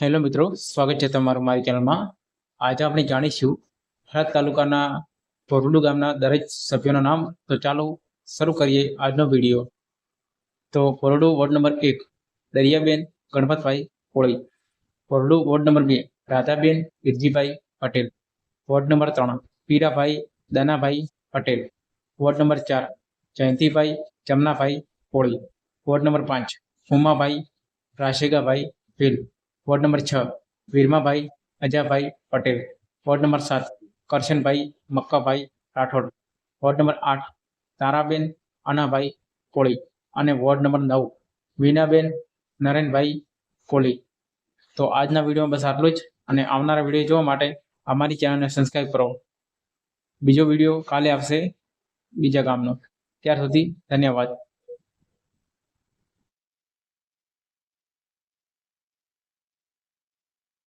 Hello મિત્રો, સ્વાગત છે તમારું મારી ચેનલમાં. આજે આપણે જાણીશું થરાદ તાલુકાના ભોરડુ ગામના દરેક સભ્યોના નામ. તો ચાલો શરૂ કરીએ આજનો વીડિયો. તો ભોરડુ વોર્ડ નંબર એક, દરિયાબેન ગણપતભાઈ કોળી. ભોરડુ વોર્ડ નંબર બે, રાધાબેન હિરજીભાઈ પટેલ. વોર્ડ નંબર ત્રણ, પીરાભાઈ દાનાભાઈ પટેલ. વોર્ડ નંબર ચાર, જયંતિભાઈ જમનાભાઈ કોળી. વોર્ડ નંબર પાંચ, ઉમાભાઈ રાશેગાભાઈ ભીલ. વોર્ડ નંબર છ, વીરમાભાઈ, અજાભાઈ પટેલ. વોર્ડ નંબર સાત, કરશનભાઈ, મક્કાભાઈ રાઠોડ. વોર્ડ નંબર આઠ, તારાબેન, અનાભાઈ કોળી. અને વોર્ડ નંબર નવ, વીનાબેન, નરેનભાઈ કોળી. તો આજના વિડીયોમાં બસ આટલું જ. અને આવનારા વીડિયો જોવા માટે અમારી ચેનલને સબસ્ક્રાઈબ કરો. બીજો વીડિયો કાલે આવશે બીજા ગામનો. ત્યાર સુધી ધન્યવાદ.